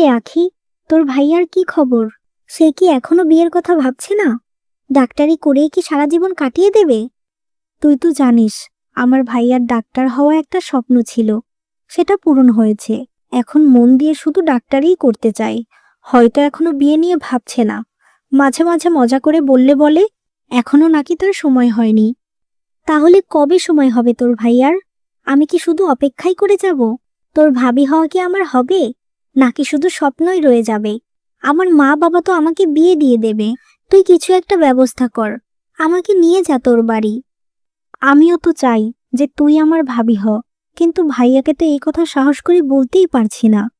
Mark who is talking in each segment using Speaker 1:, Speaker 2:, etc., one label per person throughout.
Speaker 1: রে আখি, তোর ভাইয়ার কি খবর? সে কি এখনও বিয়ের কথা ভাবছে না? ডাক্তারি করেই কি সারা জীবন কাটিয়ে দেবে? তুই তো জানিস, আমার ভাইয়ার ডাক্তার হওয়া একটা স্বপ্ন ছিল। সেটা পূরণ হয়েছে। এখন মন দিয়ে শুধু ডাক্তারিই করতে চাই। হয়তো এখনও বিয়ে নিয়ে ভাবছে না। মাঝে মাঝে মজা করে বললে বলে, এখনও নাকি তার সময় হয়নি। তাহলে কবে সময় হবে তোর ভাইয়ার? আমি কি শুধু অপেক্ষাই করে যাব? তোর ভাবি হওয়া কি আমার হবে? নাকি শুধু স্বপ্নই রয়ে যাবে? আমার মা বাবা তো আমাকে বিয়ে দিয়ে দেবে। তুই কিছু একটা ব্যবস্থা কর। আমাকে নিয়ে যা তোর বাড়ি। আমিও তো চাই যে তুই আমার ভাবি হ। কিন্তু ভাইয়াকে তো এই কথা সাহস করে বলতেই পারছি না।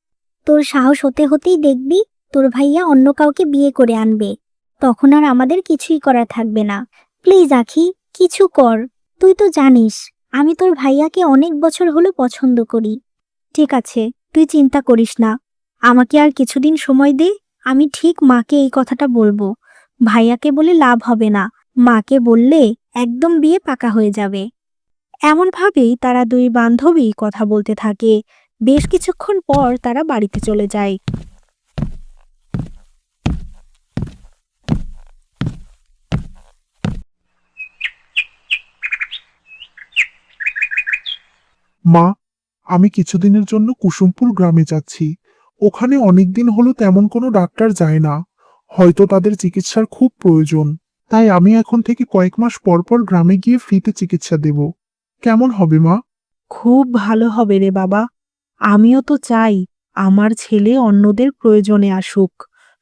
Speaker 1: তোর সাহস হতে হতেই দেখবি তোর ভাইয়া অন্য কাউকে বিয়ে করে আনবে। তখন আর আমাদের কিছুই করা থাকবে না। প্লিজ আখি, কিছু কর। তুই তো জানিস, আমি তোর ভাইয়াকে অনেক বছর হলো পছন্দ করি। ঠিক আছে। তুই চিন্তা করিস না। আমাকে আর কিছুদিন সময় দে, আমি ঠিক মাকে এই কথাটা বলব। ভাইয়াকে বলে লাভ হবে না। মাকে বললে একদম বিয়ে পাকা হয়ে যাবে।
Speaker 2: এমনভাবেই তারা দুই বান্ধবী কথা বলতে থাকে। বেশ কিছুক্ষণ পর তারা বাড়িতে চলে যায়।
Speaker 3: মা আমি কিছুদিনের জন্য কুসুমপুর গ্রামে যাচ্ছি। ওখানে অনেকদিন হলো তেমন কোনো ডাক্তার যায় না। হয়তো তাদের চিকিৎসার খুব প্রয়োজন। তাই আমি এখন থেকে কয়েক মাস পর পর গ্রামে গিয়ে ফ্রিতে চিকিৎসা দেব। কেমন হবে, মা?
Speaker 2: খুব ভালো হবে রে বাবা। আমিও তো চাই আমার ছেলে অন্যদের প্রয়োজনে আসুক।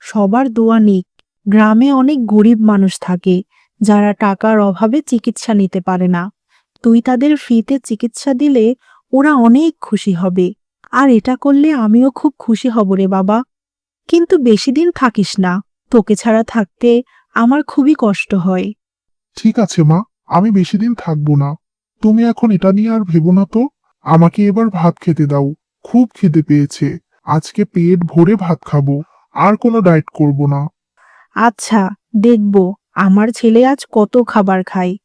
Speaker 2: সবার দোয়া নিক গ্রামে অনেক গরিব মানুষ থাকে, যারা টাকার অভাবে চিকিৎসা নিতে পারে না। তুই তাদের ফ্রিতে চিকিৎসা দিলে ওরা অনেক খুশি হবে। আর এটা করলে আমিও খুব খুশি হব রে বাবা। কিন্তু বেশি দিন থাকিস না। তোকে ছাড়া থাকতে আমার খুবই কষ্ট হয়।
Speaker 3: ঠিক আছে মা আমি বেশি দিন থাকব না। তুমি এখন এটা নিয়ে আর ভেবো না তো। আমাকে এবার ভাত খেতে দাও। খুব খিদে পেয়েছে। আজকে পেট ভরে ভাত খাব। আর কোনো ডায়েট করব না।
Speaker 2: আচ্ছা দেখব। আমার ছেলে আজ কত খাবার খায়।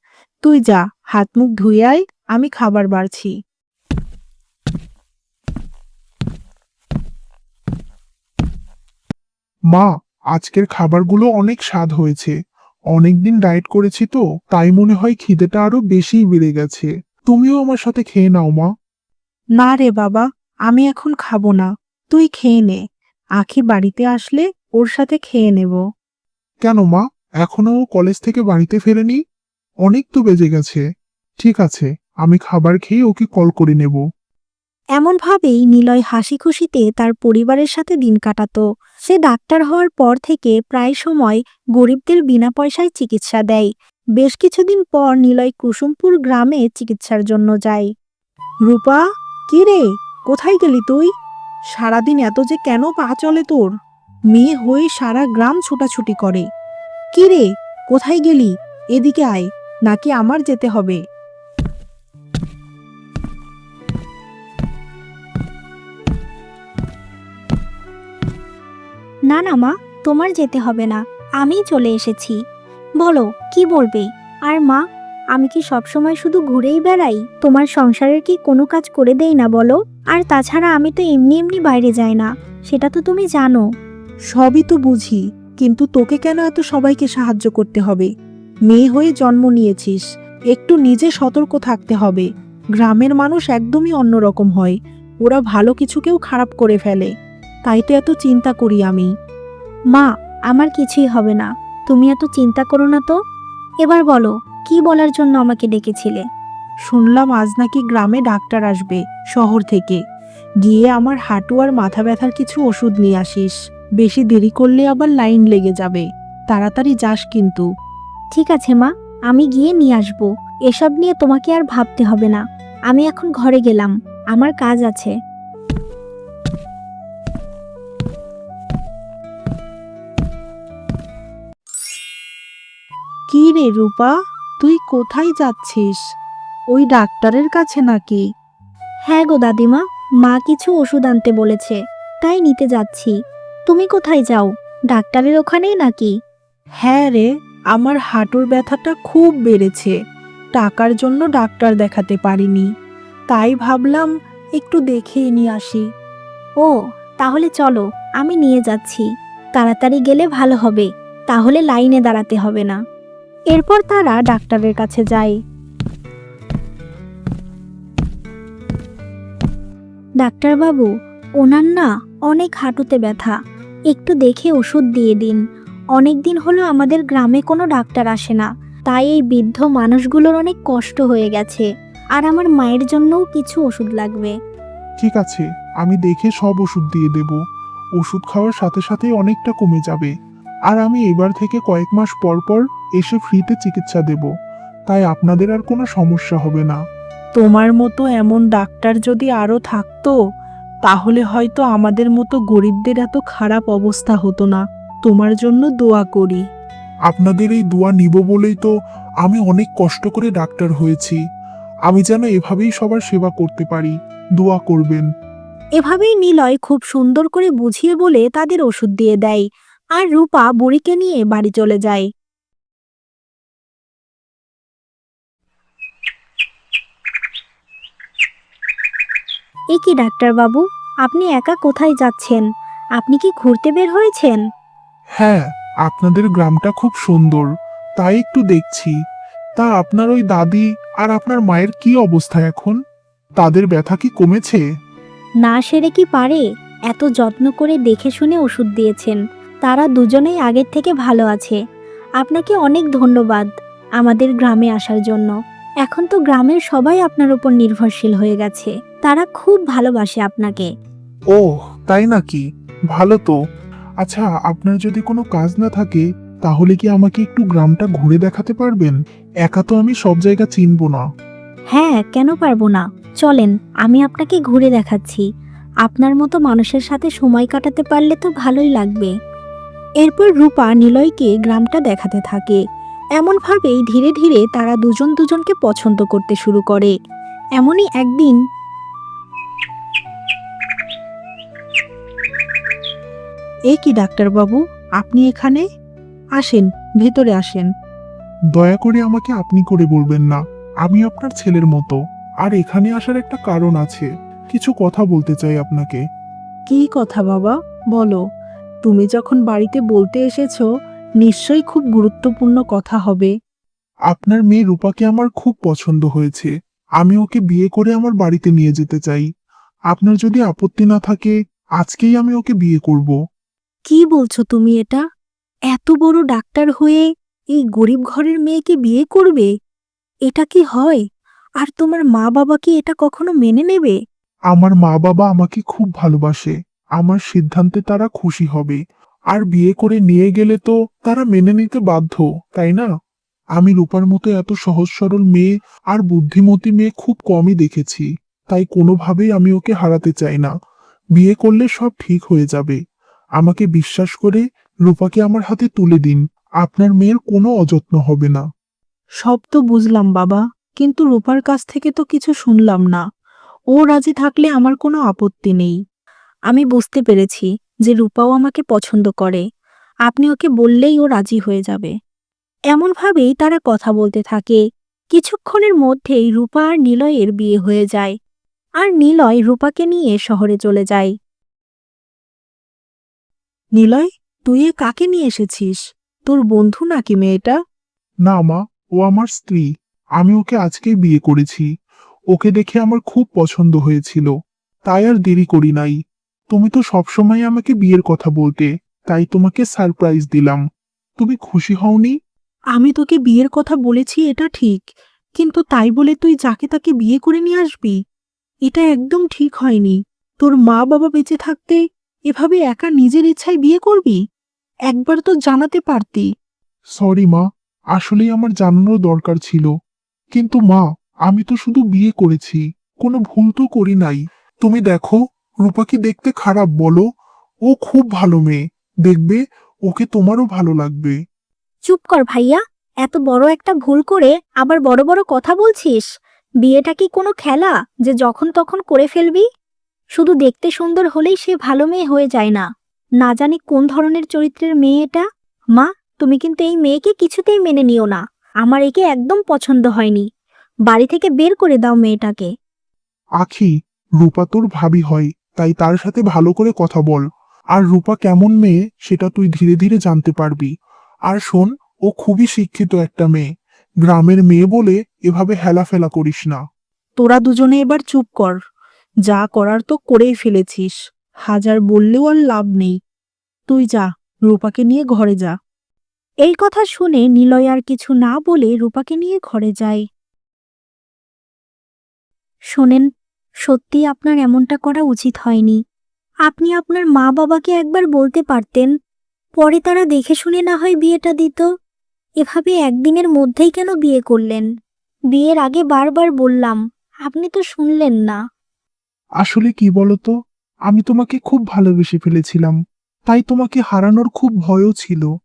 Speaker 2: তুই যা হাত মুখ ধুয়ে আয় আমি খাবার বাড়ছি।
Speaker 3: মা আজকের খাবারগুলো অনেক স্বাদ হয়েছে। অনেকদিন ডায়েট করেছি তো তাই মনে হয় খিদেটা আরও বেশিই বেড়ে গেছে। তুমিও আমার সাথে খেয়ে নাও মা।
Speaker 2: না রে বাবা আমি এখন খাব না। তুই খেয়ে নে। আখি বাড়িতে আসলে ওর সাথে খেয়ে নেব।
Speaker 3: কেন মা? এখনও ও কলেজ থেকে বাড়িতে ফেরেনি? অনেক তো বেজে গেছে। ঠিক আছে আমি খাবার খেয়ে ওকে কল করে নেব।
Speaker 1: এমনভাবেই নিলয় হাসি খুশিতে তার পরিবারের সাথে দিন কাটাতো। সে ডাক্তার হওয়ার পর থেকে প্রায় সময় গরিবদের বিনা পয়সায় চিকিৎসা দেয়। বেশ কিছুদিন পর নিলয় কুসুমপুর গ্রামে চিকিৎসার জন্য যায়।
Speaker 2: রূপা, কি রে? কোথায় গেলি তুই? সারাদিন এত যে কেন পা চলে তোর? মেয়ে হয়ে সারা গ্রাম ছোটাছুটি করে। কি রে? কোথায় গেলি? এদিকে আয়, নাকি আমার যেতে হবে?
Speaker 1: না না মা, তোমার যেতে হবে না আমি চলে এসেছি। বলো, কি বলবে? আর মা, আমি কি সবসময় শুধু ঘুরেই বেড়াই? তোমার সংসারের কি কোনো কাজ করে দেই না বলো? আর তাছাড়া আমি তো এমনি এমনি বাইরে যাই না, সেটা তো তুমি জানো।
Speaker 2: সবই তো বুঝি, কিন্তু তোকে কেন এত সবাইকে সাহায্য করতে হবে? মেয়ে হয়ে জন্ম নিয়েছিস, একটু নিজে সতর্ক থাকতে হবে। গ্রামের মানুষ একদমই অন্যরকম হয়, ওরা ভালো কিছুকেও খারাপ করে ফেলে। তাই তো এত চিন্তা করি আমি।
Speaker 1: মা আমার কিছুই হবে না। তুমি এত চিন্তা করো না তো। এবার বলো কি বলার জন্য আমাকে ডেকেছিলে?
Speaker 2: শুনলাম আজ নাকি গ্রামে ডাক্তার আসবে শহর থেকে। গিয়ে আমার হাঁটু আর মাথা ব্যথার কিছু ওষুধ নিয়ে আসিস। বেশি দেরি করলে আবার লাইন লেগে যাবে। তাড়াতাড়ি যাস কিন্তু।
Speaker 1: ঠিক আছে মা আমি গিয়ে নিয়ে আসব। এসব নিয়ে তোমাকে আর ভাবতে হবে না। আমি এখন ঘরে গেলাম। আমার কাজ আছে।
Speaker 2: রে রূপা তুই কোথায় যাচ্ছিস? ওই ডাক্তারের কাছে নাকি?
Speaker 1: হ্যাঁ গো দাদিমা মা কিছু ওষুধ আনতে বলেছে তাই নিতে যাচ্ছি। তুমি কোথায় যাও? ডাক্তারের ওখানেই নাকি?
Speaker 2: হ্যাঁ রে আমার হাঁটুর ব্যথাটা খুব বেড়েছে টাকার জন্য ডাক্তার দেখাতে পারিনি। তাই ভাবলাম একটু দেখেই নিয়ে আসি।
Speaker 1: ও তাহলে চলো আমি নিয়ে যাচ্ছি। তাড়াতাড়ি গেলে ভালো হবে তাহলে লাইনে দাঁড়াতে হবে না। এরপর তারা ডাক্তারের কাছে যায়। ডাক্তারবাবু, ওনার না অনেক হাঁটুতে ব্যথা। একটু দেখে ওষুধ দিয়ে দিন। অনেক দিন হলো আমাদের গ্রামে কোনো ডাক্তার আসে না। তাই এই বৃদ্ধ মানুষগুলোর অনেক কষ্ট হয়ে গেছে। আর আমার মায়ের জন্যও কিছু ওষুধ লাগবে।
Speaker 3: ঠিক আছে, আমি দেখে সব ওষুধ দিয়ে দেব। ওষুধ খাওয়ার সাথে সাথে অনেকটা কমে যাবে। আর আমি এবার থেকে কয়েক মাস পর পর এসে ফ্রিতে চিকিৎসা দেব। তাই আপনাদের আর কোনো সমস্যা হবে না।
Speaker 2: তোমার মতো এমন ডাক্তার যদি আরও থাকতো তাহলে হয়তো আমাদের মতো গরিবদের এত খারাপ অবস্থা হতো না। তোমার জন্য দোয়া করি।
Speaker 3: আপনাদের এই দোয়া নিব বলেই তো আমি অনেক কষ্ট করে ডাক্তার হয়েছি। আমি যেন এভাবেই সবার সেবা করতে পারি। দোয়া করবেন।
Speaker 1: এভাবেই নিলয় খুব সুন্দর করে বুঝিয়ে বলে তাদের ওষুধ দিয়ে দেয়। আর রূপা বুড়িকে নিয়ে বাড়ি চলে যায়। এ কি ডাক্তারবাবু? আপনি একা কোথায় যাচ্ছেন? আপনি কি ঘুরতে বের হয়েছেন?
Speaker 3: হ্যাঁ আপনাদের গ্রামটা খুব সুন্দর। তাই একটু দেখছি। তা আপনার ওই দাদি আর আপনার মায়ের কি অবস্থা এখন? তাদের ব্যথা কি কমেছে?
Speaker 1: না সেরে কি পারে? এত যত্ন করে দেখে শুনে ওষুধ দিয়েছেন। তারা দুজনেই আগের থেকে ভালো আছে। আপনাকে অনেক ধন্যবাদ আমাদের গ্রামে আসার জন্য। এখন তো গ্রামের সবাই আপনার উপর নির্ভরশীল হয়ে গেছে। তারা খুব ভালোবাসে আপনাকে।
Speaker 3: ও তাই নাকি? ভালো তো। আচ্ছা আপনার যদি কোনো কাজ না থাকে তাহলে কি আমাকে একটু গ্রামটা ঘুরে দেখাতে পারবেন? একা তো আমি সব জায়গা চিনব না।
Speaker 1: হ্যাঁ কেন পারব না? চলেন আমি আপনাকে ঘুরে দেখাচ্ছি। আপনার মতো মানুষের সাথে সময় কাটাতে পারলে তো ভালোই লাগবে। এরপর রূপা নিলয়কে গ্রামটা দেখাতে থাকে। এমনভাবেই ধীরে ধীরে তারা দুজন দুজনকে পছন্দ করতে শুরু করে। এমনই একদিন
Speaker 2: এ কি ডাক্তারবাবু? আপনি এখানে? আসেন ভেতরে আসেন।
Speaker 3: দয়া করে আমাকে আপনি করে বলবেন না আমি আপনার ছেলের মতো। আর এখানে আসার একটা কারণ আছে কিছু কথা বলতে চাই আপনাকে।
Speaker 2: কি কথা বাবা? বলো। তুমি যখন বাড়িতে বলতে এসেছ নিশ্চয়ই খুব গুরুত্বপূর্ণ কথা হবে।
Speaker 3: আপনার মেয়ে রূপাকে আমার খুব পছন্দ হয়েছে আমি ওকে বিয়ে করে আমার বাড়িতে নিয়ে যেতে চাই। আপনার যদি আপত্তি না থাকে আজকেই আমি ওকে বিয়ে করব।
Speaker 1: কি বলছো তুমি এটা? এত বড় ডাক্তার হয়ে এই গরিব ঘরের মেয়েকে বিয়ে করবে? এটা কি হয়? আর তোমার মা বাবা কি এটা কখনো মেনে নেবে?
Speaker 3: আমার মা বাবা আমাকে খুব ভালোবাসে। আমার সিদ্ধান্তে তারা খুশি হবে। আর বিয়ে করে নিয়ে গেলে তো তারা মেনে নিতে বাধ্য, তাই না? আমি রূপার মতো এত সহজ সরল মেয়ে আর বুদ্ধিমতী মেয়ে খুব কমই দেখেছি। তাই কোনোভাবেই আমি ওকে হারাতে চাই না। বিয়ে করলে সব ঠিক হয়ে যাবে। আমাকে বিশ্বাস করে রূপাকে আমার হাতে তুলে দিন। আপনার মেয়ের কোনো অযত্ন হবে না।
Speaker 2: সব তো বুঝলাম বাবা, কিন্তু রূপার কাছ থেকে তো কিছু শুনলাম না। ও রাজি থাকলে আমার কোনো আপত্তি নেই।
Speaker 1: আমি বুঝতে পেরেছি যে রূপাও আমাকে পছন্দ করে। আপনি ওকে বললেই ও রাজি হয়ে যাবে। এমনভাবেই তারা কথা বলতে থাকে। কিছুক্ষণের মধ্যেই রূপা আর নিলয়ের বিয়ে হয়ে যায়। আর নিলয় রূপাকে নিয়ে শহরে চলে যায়।
Speaker 2: নিলয় তুই এ কাকে নিয়ে এসেছিস? তোর বন্ধু নাকি মেয়েটা?
Speaker 3: না মা ও আমার স্ত্রী। আমি ওকে আজকেই বিয়ে করেছি। ওকে দেখে আমার খুব পছন্দ হয়েছিল। তাই আর দেরি করি নাই। তুমি তো সবসময় আমাকে বিয়ের কথা বলতে তাই তোমাকে সারপ্রাইজ দিলাম। তুমি খুশি হওনি?
Speaker 2: আমি তোকে বিয়ের কথা বলেছি এটা ঠিক। কিন্তু তাই বলে তুই যাকে তাকে বিয়ে করে নিয়ে আসবি? এটা একদম ঠিক হয়নি। তোর মা বাবা বেঁচে থাকতে এভাবে একা নিজের ইচ্ছায় বিয়ে করবি? একবার তো জানাতে পারতি।
Speaker 3: সরি মা আসলেই আমার জানানোর দরকার ছিল। কিন্তু মা আমি তো শুধু বিয়ে করেছি কোনো ভুল তো করি নাই। তুমি দেখো রূপা কি দেখতে খারাপ বলো? ও খুব ভালো মেয়ে। দেখবে ওকে তোমারও ভালো লাগবে।
Speaker 1: চুপ কর ভাইয়া এত বড় একটা ভুল করে আবার বড় বড় কথা বলছিস? বিয়েটা কি কোনো খেলা যে যখন তখন করে ফেলবি? শুধু দেখতে সুন্দর হলেই সে ভালো মেয়ে হয়ে যায় না। না জানি কোন ধরনের চরিত্রের মেয়ে এটা? মা তুমি কিন্তু এই মেয়েকে কিছুতেই মেনে নিও না। আমার একে একদম পছন্দ হয়নি। বাড়ি থেকে বের করে দাও মেয়েটাকে।
Speaker 3: আখি রূপা তোর ভাবি হয় তাই তার সাথে ভালো করে কথা বল। আর রূপা কেমন মেয়ে সেটা তুই ধীরে ধীরে জানতে পারবি। আর শোন ও খুবই শিক্ষিত একটা মেয়ে। গ্রামের মেয়ে বলে এভাবে হেলাফেলা করিস না।
Speaker 2: তোরা দুজনে এবার চুপ কর। যা করার তো করেই ফেলেছিস, হাজার বললেও আর লাভ নেই। তুই যা, রূপাকে নিয়ে ঘরে যা।
Speaker 1: এই কথা শুনে নিলয় আর কিছু না বলে রূপাকে নিয়ে ঘরে যায়। শোনেন, সত্যি আপনার এমনটা করা উচিত হয়নি। আপনি আপনার মা বাবাকে একবার বলতে পারতেন, পরে তারা দেখে শুনে না হয় বিয়েটা দিত। এভাবে একদিনের মধ্যেই কেন বিয়ে করলেন? বিয়ের আগে বারবার বললাম, আপনি তো শুনলেন না।
Speaker 3: আসলে কি বলতো? আমি তোমাকে খুব ভালোবেসে ফেলেছিলাম। তাই তোমাকে হারানোর খুব ভয়ও ছিল।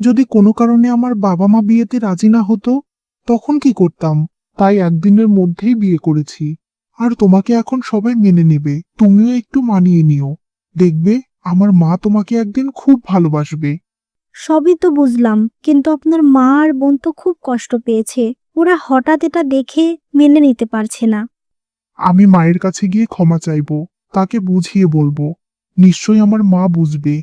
Speaker 3: যদি কোনো কারণে আমার বাবা মা বিয়েতে রাজি না হতো, তখন কি করতাম? তাই একদিনের মধ্যেই বিয়ে করেছি। আর তোমাকে এখন সবাই মেনে নেবে। তুমিও একটু মানিয়ে নিও। দেখবে, আমার মা তোমাকে একদিন খুব ভালোবাসবে।
Speaker 1: সবই তো বুঝলাম, কিন্তু আপনার মা আর বোন তো খুব কষ্ট পেয়েছে। ওরা হঠাৎ এটা দেখে মেনে নিতে পারছে না।
Speaker 3: আমি মায়ের কাছে গিয়ে ক্ষমা চাইব, তাকে বুঝিয়ে বলব, নিশ্চয়ই আমার মা বুঝবে।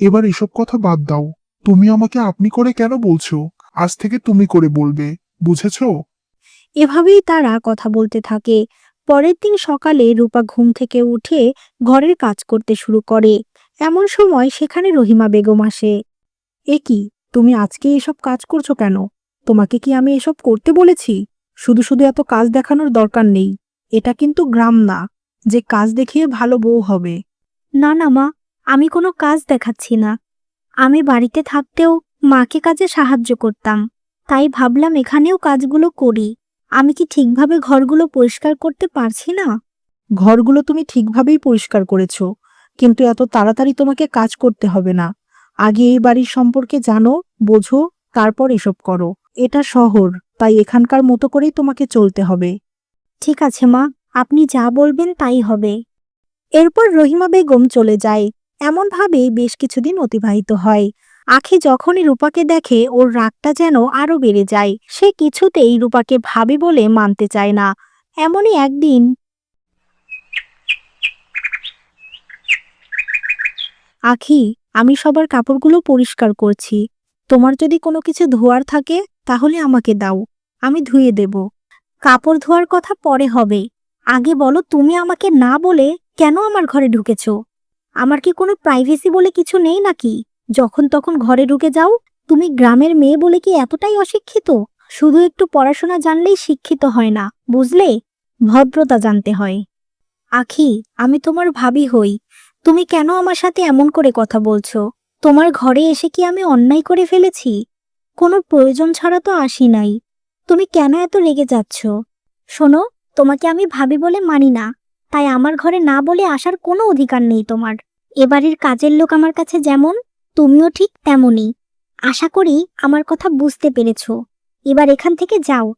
Speaker 3: এবার এসব কথা বাদ দাও। তুমি আমাকে আপনি করে কেন বলছো? আজ থেকে তুমি করে বলবে, বুঝেছ?
Speaker 1: এভাবেই তারা কথা বলতে থাকে। পরের দিন সকালে রূপা ঘুম থেকে উঠে ঘরের কাজ করতে শুরু করে। এমন সময় সেখানে রহিমা বেগম আসে।
Speaker 2: এ কি, তুমি আজকে এসব কাজ করছ কেন? তোমাকে কি আমি এসব করতে বলেছি? শুধু শুধু এত কাজ দেখানোর দরকার নেই। এটা কিন্তু গ্রাম না যে কাজ দেখিয়ে ভালো বউ হবে।
Speaker 1: না না মা আমি কোনো কাজ দেখাচ্ছি না। আমি বাড়িতে থাকতেও মাকে কাজে সাহায্য করতাম তাই ভাবলাম এখানেও কাজগুলো করি। আমি কি ঠিকভাবে ঘরগুলো পরিষ্কার করতে পারছি না?
Speaker 2: ঘরগুলো তুমি ঠিকভাবেই পরিষ্কার করেছ কিন্তু এত তাড়াতাড়ি তোমাকে কাজ করতে হবে না। আগে এই বাড়ির সম্পর্কে জানো বোঝো তারপর এসব করো। এটা শহর তাই এখানকার মতো করেই তোমাকে চলতে হবে।
Speaker 1: ঠিক আছে মা, আপনি যা বলবেন তাই হবে। এরপর রহিমা বেগম চলে যায়। এমনভাবে বেশ কিছুদিন অতিবাহিত হয়। আখি যখনই রূপাকে দেখে, ওর রাগটা যেন আরও বেড়ে যায়। সে কিছুতেই রূপাকে ভাবে বলে মানতে চায় না। এমনই একদিন আখি, আমি সবার কাপড়গুলো পরিষ্কার করছি। তোমার যদি কোনো কিছু ধোয়ার থাকে, তাহলে আমাকে দাও। আমি ধুয়ে দেব। কাপড় ধোয়ার কথা পরে হবে। আগে বলো, তুমি আমাকে না বলে কেন আমার ঘরে ঢুকেছ? আমার কি কোনো প্রাইভেসি বলে কিছু নেই নাকি? যখন তখন ঘরে ঢুকে যাও, তুমি গ্রামের মেয়ে বলে কি এতটাই অশিক্ষিত? শুধু একটু পড়াশোনা জানলেই শিক্ষিত হয় না, বুঝলে? ভদ্রতা জানতে হয়। আখি, আমি তোমার ভাবি হই। তুমি কেন আমার সাথে এমন করে কথা বলছো? তোমার ঘরে এসে কি আমি অন্যায় করে ফেলেছি? কোনো প্রয়োজন ছাড়া তো আসি নাই। তুমি কেন এত রেগে যাচ্ছ? শোনো তোমাকে আমি ভাবি বলে মানি না তাই আমার ঘরে না বলে আসার কোনো অধিকার নেই তোমার। এবাড়ির কাজের লোক আমার কাছে যেমন তুমিও ঠিক তেমনই। আশা করি আমার কথা বুঝতে পেরেছ। এবার এখান থেকে যাও।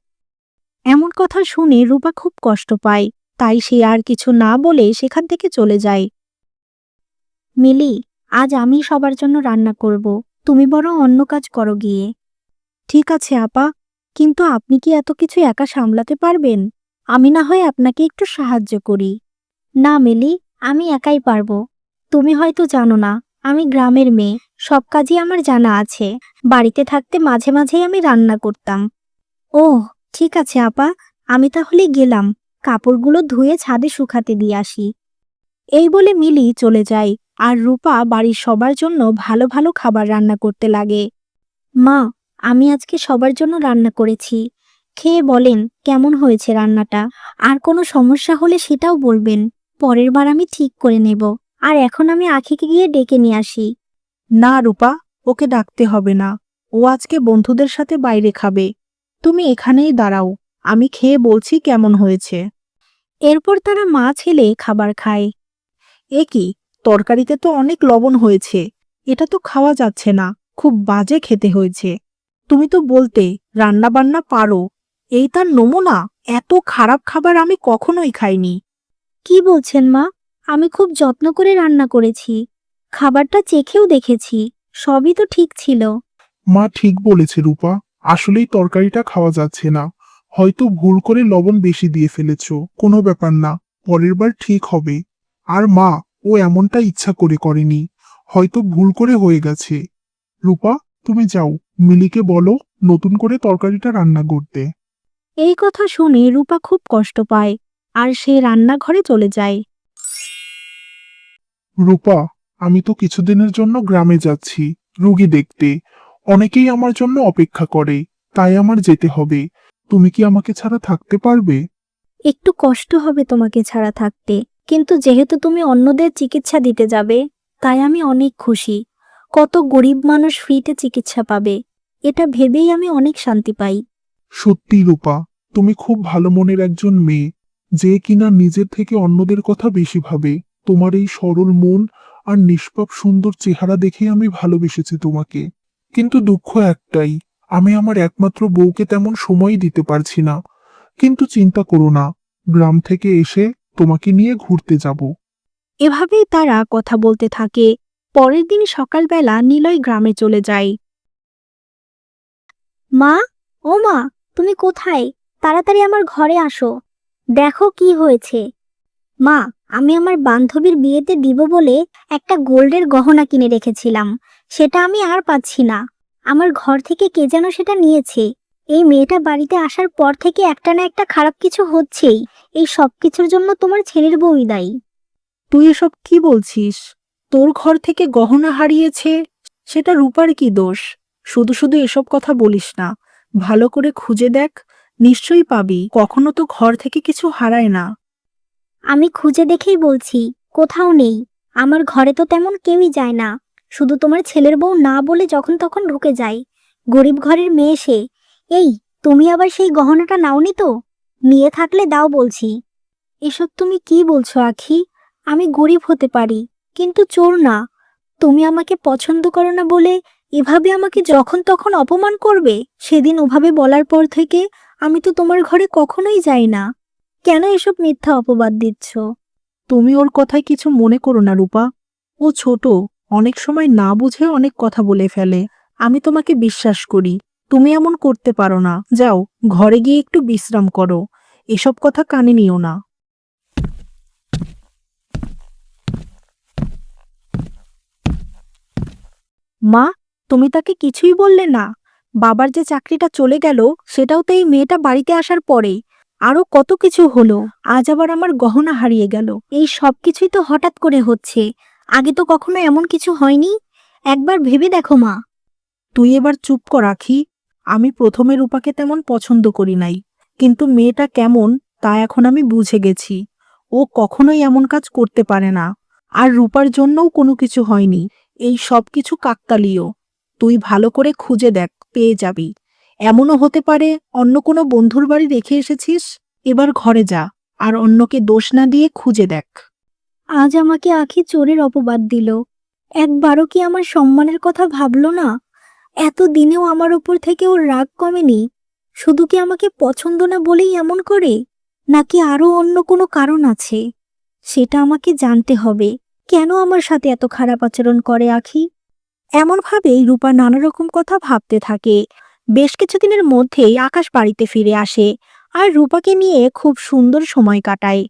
Speaker 2: এমন কথা শুনে রূপা খুব কষ্ট পায় তাই সে আর কিছু না বলে সেখান থেকে চলে যায়।
Speaker 1: মিলি আজ আমি সবার জন্য রান্না করব তুমি বরং অন্য কাজ করো গিয়ে।
Speaker 2: ঠিক আছে আপা। কিন্তু আপনি কি এত কিছু একা সামলাতে পারবেন?
Speaker 1: আমি না হয় আপনাকে একটু সাহায্য করি। না, মেলি, আমি একাই পারব। তুমি হয়তো জানো না, আমি গ্রামের মেয়ে, সব কাজই আমার জানা আছে। বাড়িতে থাকতে মাঝে মাঝেই আমি রান্না করতাম। ওহ, ঠিক আছে আপা, আমি তাহলে গেলাম, কাপড়গুলো ধুয়ে ছাদে শুকাতে দিয়ে আসি।
Speaker 2: এই বলে মিলি চলে যায়, আর রূপা বাড়ির সবার জন্য ভালো ভালো খাবার রান্না করতে লাগে।
Speaker 1: মা আমি আজকে সবার জন্য রান্না করেছি। খেয়ে বলেন কেমন হয়েছে রান্নাটা? আর কোনো সমস্যা হলে সেটাও বলবেন। পরের বার আমি ঠিক করে নেব। আর এখন আমি আখিকে গিয়ে ডেকে নিয়ে আসি।
Speaker 2: না রূপা ওকে ডাকতে হবে না। ও আজকে বন্ধুদের সাথে বাইরে খাবে। তুমি এখানেই দাঁড়াও। আমি খেয়ে বলছি কেমন হয়েছে।
Speaker 1: এরপর তারা মা ছেলে খাবার খায়।
Speaker 2: এ কি? তরকারিতে তো অনেক লবণ হয়েছে। এটা তো খাওয়া যাচ্ছে না। খুব বাজে খেতে হয়েছে। তুমি তো বলতে রান্না বান্না পারো। এই তার নমুনা এত খারাপ খাবার আমি কখনোই খাইনি।
Speaker 1: কি বলছেন মা? আমি খুব যত্ন করে রান্না করেছি। খাবারটা চেখেও দেখেছি সবই তো ঠিক ছিল।
Speaker 3: মা ঠিক বলেছে রূপা আসলেই তরকারিটা খাওয়া যাচ্ছে না। হয়তো ভুল করে লবণ বেশি দিয়ে ফেলেছ কোনো ব্যাপার না পরের বার ঠিক হবে। আর মা ও এমনটা ইচ্ছা করে করেনি হয়তো ভুল করে হয়ে গেছে। রূপা তুমি যাও মিলিকে বলো নতুন করে তরকারিটা রান্না করতে।
Speaker 2: এই কথা শুনে রূপা খুব কষ্ট পায় আর সে রান্নাঘরে চলে যায়।
Speaker 3: রূপা আমি তো কিছুদিনের জন্য গ্রামে যাচ্ছি রুগী দেখতে। অনেকেই আমার জন্য অপেক্ষা করে তাই আমার যেতে হবে। তুমি কি আমাকে ছাড়া থাকতে পারবে?
Speaker 1: একটু কষ্ট হবে তোমাকে ছাড়া থাকতে কিন্তু যেহেতু তুমি অন্যদের চিকিৎসা দিতে যাবে তাই আমি অনেক খুশি। কত গরিব মানুষ ফ্রিতে চিকিৎসা পাবে এটা ভেবেই আমি অনেক শান্তি পাই।
Speaker 3: সত্যি রূপা তুমি খুব ভালো মনের একজন মেয়ে যে কিনা নিজের থেকে অন্যদের কথা বেশি ভাবে। তোমার এই সরল মন আর নিষ্পাপ সুন্দর চেহারা দেখে আমি ভালোবেসেছি তোমাকে। কিন্তু দুঃখ একটাই আমি আমার একমাত্র বউকে তেমন সময় দিতে পারছি না। কিন্তু চিন্তা করো না গ্রাম থেকে এসে তোমাকে নিয়ে ঘুরতে যাব।
Speaker 2: এভাবেই তারা কথা বলতে থাকে পরের দিন সকালবেলা নিলয় গ্রামে চলে যায়।
Speaker 1: মা, ও মা, তুমি কোথায়? তাড়াতাড়ি আমার ঘরে আসো। দেখো কি হয়েছে। মা, আমি আমার বান্ধবীর বিয়েতে দিব বলে একটা গোল্ডের গহনা কিনে রেখেছিলাম। সেটা আমি আর পাচ্ছি না। আমার ঘর থেকে কে যেন সেটা নিয়েছে। এই মেয়েটা বাড়িতে আসার পর থেকে একটা না একটা খারাপ কিছু হচ্ছেই। এই সব কিছুর জন্য তোমার ছেলের বউই দায়ী।
Speaker 2: তুই এসব কি বলছিস? তোর ঘর থেকে গহনা হারিয়েছে, সেটা রূপার কি দোষ? শুধু শুধু এসব কথা বলিস না। ভালো করে খুঁজে দেখ, নিশ্চয়ই পাবি। কখনো তো ঘর থেকে কিছু হারায় না।
Speaker 1: আমি খুঁজে দেখেই বলছি, কোথাও নেই। আমার ঘরে তো তেমন কেউই যায় না। শুধু তোমার ছেলের বউ না বলে যখন তখন ঢুকে যায়। গরিব ঘরের মেয়ে সে। এই, তুমি আবার সেই গহনাটা নাওনি তো? নিয়ে থাকলে দাও বলছি। এসব তুমি কি বলছো, আখি? আমি গরিব হতে পারি। কিন্তু চোর না। তুমি আমাকে পছন্দ করো না বলে এভাবে আমাকে যখন তখন অপমান করবে? সেদিন ওভাবে বলার পর থেকে আমি তো তোমার ঘরে কখনোই যাই না। কেন এসব মিথ্যা অপবাদ দিচ্ছ?
Speaker 2: তুমি ওর কথায় কিছু মনে করো না, রূপা। ও ছোট, অনেক সময় না বুঝে অনেক কথা বলে ফেলে। আমি তোমাকে বিশ্বাস করি। তুমি এমন করতে পারো না। যাও, ঘরে গিয়ে একটু বিশ্রাম করো। এসব কথা কানে নিও না। মা, তুমি তাকে কিছুই বললে না। বাবার যে চাকরিটা চলে গেল, সেটাও তো এই মেয়েটা বাড়িতে আসার পরেই। আরও কত কিছু হলো, আজ আবার আমার গহনা হারিয়ে গেল।
Speaker 1: এই সব কিছুই তো হঠাৎ করে হচ্ছে। আগে তো কখনো এমন কিছু হয়নি। একবার ভেবে দেখো মা।
Speaker 2: তুই এবার চুপ কর রাখি আমি প্রথমে রূপাকে তেমন পছন্দ করি নাই। কিন্তু মেয়েটা কেমন, তা এখন আমি বুঝে গেছি। ও কখনোই এমন কাজ করতে পারে না। আর রূপার জন্যও কোনো কিছু হয়নি। এই সব কিছু কাকতালীয়। তুই ভালো করে খুঁজে দেখ, পেয়ে যাবি। এমনও হতে পারে অন্য কোনো বন্ধুর বাড়ি রেখে এসেছিস? এবার ঘরে যা, আর অন্যকে দোষ না দিয়ে খুঁজে দেখ।
Speaker 1: আজ আমাকে আখি চোরের অপবাদ দিল। একবারও কি আমার সম্মানের কথা ভাবলো না? এত দিনেও আমার ওপর থেকে ওর রাগ কমেনি। শুধু কি আমাকে পছন্দ না বলেই এমন করে? নাকি আরও অন্য কোনো কারণ আছে? সেটা আমাকে জানতে হবে। কেন আমার সাথে এত খারাপ আচরণ করে, আখি?
Speaker 2: এমনভাবেই রূপা নানা রকম কথা ভাবতে থাকে। বেশ কিছুদিনের মধ্যেই আকাশ বাড়িতে ফিরে আসে আর রূপাকে নিয়ে খুব সুন্দর সময় কাটায়।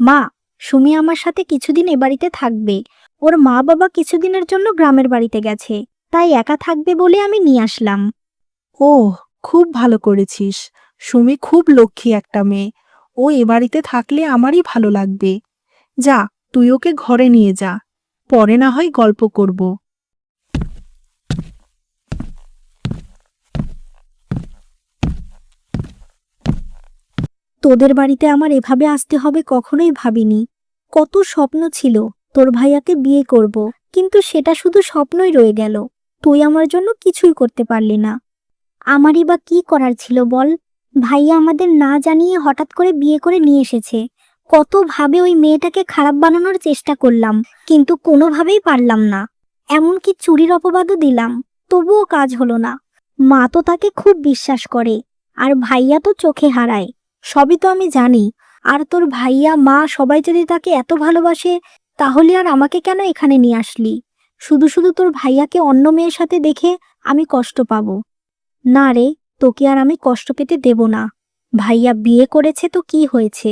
Speaker 1: মা, সুমি আমার সাথে কিছুদিন এ বাড়িতে থাকবে। ওর মা বাবা কিছুদিনের জন্য গ্রামের বাড়িতে গেছে, তাই একা থাকবে বলে আমি নিয়ে আসলাম।
Speaker 2: ও খুব ভালো করেছিস। সুমি খুব লক্ষ্মী একটা মেয়ে। ও এ বাড়িতে থাকলে আমারই ভালো লাগবে। যা, তুই ওকে ঘরে নিয়ে যা। পরে না হয় গল্প করব।
Speaker 1: তোদের বাড়িতে আমার এভাবে আসতে হবে কখনোই ভাবিনি। কত স্বপ্ন ছিল, তোর ভাইয়াকে বিয়ে করব। কিন্তু সেটা শুধু স্বপ্নই রয়ে গেল। তুই আমার জন্য কিছুই করতে পারলি না। আমারই বা কি করার ছিল বল? ভাইয়া আমাদের না জানিয়ে হঠাৎ করে বিয়ে করে নিয়ে এসেছে। কত ভাবে ওই মেয়েটাকে খারাপ বানানোর চেষ্টা করলাম, কিন্তু কোনোভাবেই পারলাম না। এমনকি চুরির অপবাদও দিলাম, তবুও কাজ হলো না। মা তো তাকে খুব বিশ্বাস করে, আর ভাইয়া তো চোখে হারায়। সবই তো আমি জানি, আর তোর ভাইয়া, মা সবাই যদি তাকে এত ভালোবাসে, তাহলে আর আমাকে কেন এখানে নিয়ে আসলি? শুধু শুধু তোর ভাইয়াকে অন্য মেয়ের সাথে দেখে আমি কষ্ট পাবো। না রে তোকে আর আমি কষ্ট পেতে দেব না। ভাইয়া বিয়ে করেছে তো কি হয়েছে?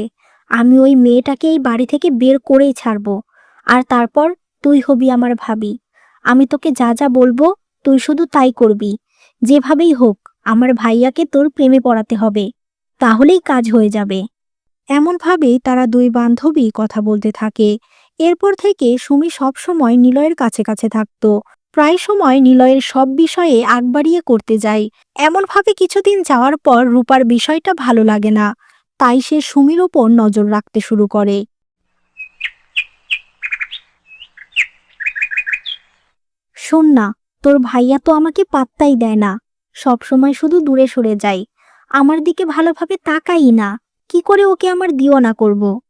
Speaker 1: আমি ওই মেয়েটাকে এই বাড়ি থেকে বের করেই ছাড়বো। আর তারপর তুই হবি আমার ভাবি। আমি তোকে যা যা বলব তুই শুধু তাই করবি। যেভাবেই হোক, আমার ভাইয়াকে তোর প্রেমে পড়াতে হবে। তাহলেই কাজ হয়ে যাবে।
Speaker 2: এমনভাবেই তারা দুই বান্ধবী কথা বলতে থাকে। এরপর থেকে সুমি সবসময় নিলয়ের কাছে কাছে থাকত। প্রায় সময় নিলয়ের সব বিষয়ে আগ বাড়িয়ে করতে যায় এমনভাবে কিছুদিন যাওয়ার পর রূপার বিষয়টা ভালো লাগে না। তাই সে সুমির ওপর নজর রাখতে শুরু করে।
Speaker 1: শোন না, তোর ভাইয়া তো আমাকে পাত্তাই দেয় না। সব সময় শুধু দূরে সরে যায় আমার দিকে ভালোভাবে তাকাই না। কি করে ওকে আমার দিও না করব?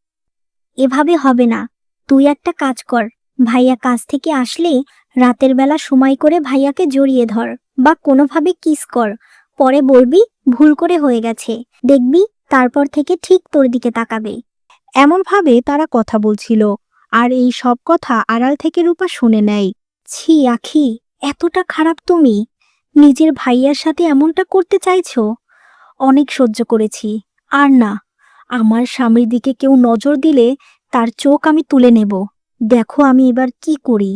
Speaker 1: এভাবে হবে না। তুই একটা কাজ কর। ভাইয়া কাজ থেকে আসলে রাতের বেলা সময় করে ভাইয়াকে জড়িয়ে ধর বা কোনোভাবে কিস কর। পরে বলবি, ভুল করে হয়ে গেছে। দেখবি, তারপর থেকে ঠিক তোর দিকে তাকাবে
Speaker 2: এমনভাবে তারা কথা বলছিল। আর এই সব কথা আড়াল থেকে রূপা শুনে নেয়।
Speaker 1: ছি, আখি, এতটা খারাপ তুমি। নিজের ভাইয়ার সাথে এমনটা করতে চাইছো? অনেক সহ্য করেছি। আর না, আমার স্বামীর দিকে কেউ নজর দিলে তার চোখ আমি তুলে নেব। দেখো আমি এবার কি করি।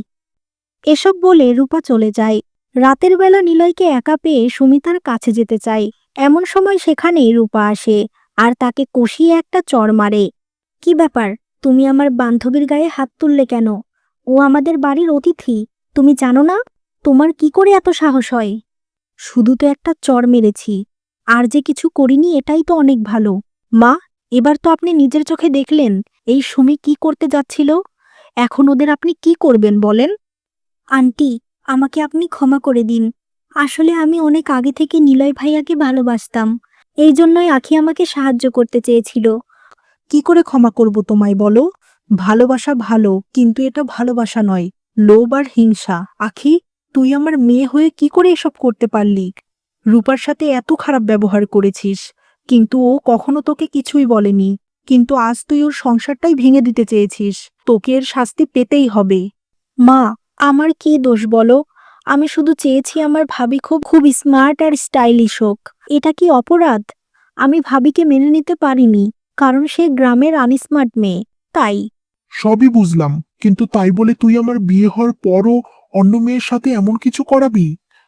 Speaker 2: এসব বলে রূপা চলে যায়। রাতের বেলা নিলয়কে একা পেয়ে সুমিতার কাছে যেতে চায়। এমন সময় সেখানেই রূপা আসে আর তাকে কষিয়ে একটা চর মারে।
Speaker 1: কি ব্যাপার? তুমি আমার বান্ধবীর গায়ে হাত তুললে কেন? ও আমাদের বাড়ির অতিথি। তুমি জানো না? তোমার কি করে এত সাহস হয়?
Speaker 2: শুধু তো একটা চর মেরেছি। আর যে কিছু করিনি এটাই তো অনেক ভালো। মা, এবার তো আপনি নিজের চোখে দেখলেন, এই সুমি কি করতে যাচ্ছিল? এখন ওদের আপনি কি করবেন বলেন?
Speaker 1: আন্টি আমাকে আপনি ক্ষমা করে দিন। আসলে আমি অনেক আগে থেকে নিলয় ভাইয়াকে ভালোবাসতাম। এই জন্যই আখি আমাকে সাহায্য করতে চেয়েছিল।
Speaker 2: কি করে ক্ষমা করব তোমায় বলো? ভালোবাসা ভালো কিন্তু এটা ভালোবাসা নয় লোভ আর হিংসা। আখি তুই আমার মেয়ে হয়ে কি করে এসব করতে পারলি? রূপার সাথে এত খারাপ ব্যবহার করেছিস কিন্তু ও কখনো তোকে কিছুই বলেনি। কিন্তু আজ তুই ওর সংসারটাই ভেঙে দিতে চেয়েছিস তোকে এর শাস্তি পেতেই হবে।
Speaker 1: মা আমার কি দোষ বলো? আমি শুধু চেয়েছি আমার ভাবি খুব খুব স্মার্ট আর স্টাইলিশ হোক। এটা কি অপরাধ? আমি ভাবিকে মেনে নিতে পারিনি কারণ সে গ্রামের আনস্মার্ট মেয়ে তাই।
Speaker 3: সবই বুঝলাম কিন্তু তাই বলে তুই আমার বিয়ে হওয়ার পরও অন্য মেয়ের সাথে এমন কিছু করাবি?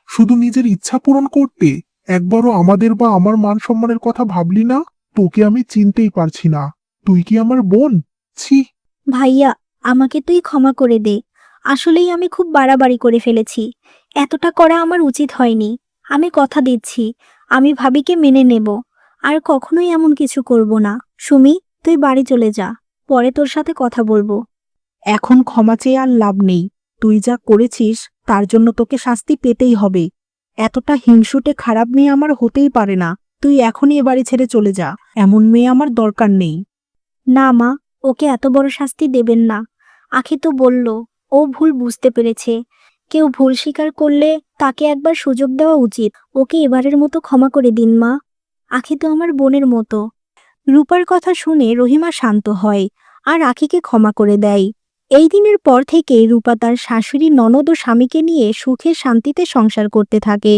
Speaker 3: শুধু নিজের ইচ্ছা পূরণ করতে একবারও আমাদের বা আমার মান সম্মানের কথা ভাবলি না? তোকে আমি চিনতেই পারছি না। তুই কি আমার বোন? ছি।
Speaker 1: ভাইয়া আমাকে তুই ক্ষমা করে দে। আসলেই আমি খুব বাড়াবাড়ি করে ফেলেছি। এতটা করা আমার উচিত হয়নি। আমি কথা দিচ্ছি। আমি ভাবিকে মেনে নেব। আর কখনোই এমন কিছু করব না। সুমি তুই বাড়ি চলে যা। পরে তোর সাথে কথা বলব।
Speaker 2: এখন ক্ষমা চেয়ে আর লাভ নেই। তুই যা করেছিস তার জন্য তোকে শাস্তি পেতেই হবে। এতটা হিংসুটে খারাপ মেয়ে আমার হতেই পারে না। তুই এখনই এ বাড়ি ছেড়ে চলে যা। এমন মেয়ে আমার দরকার নেই।
Speaker 1: না মা ওকে এত বড় শাস্তি দেবেন না। আখি তো বলল ও ভুল বুঝতে পেরেছে। কেউ ভুল স্বীকার করলে তাকে একবার সুযোগ দেওয়া উচিত। ওকে এবারের মতো ক্ষমা করে দিন, মা। আখি তো আমার বোনের মতো।
Speaker 2: রূপার কথা শুনে রহিমা শান্ত হয় আর আখিকে ক্ষমা করে দেয়। এই দিনের পর থেকে রূপা তার শাশুড়ি ননদ ও স্বামীকে নিয়ে সুখে শান্তিতে সংসার করতে থাকে।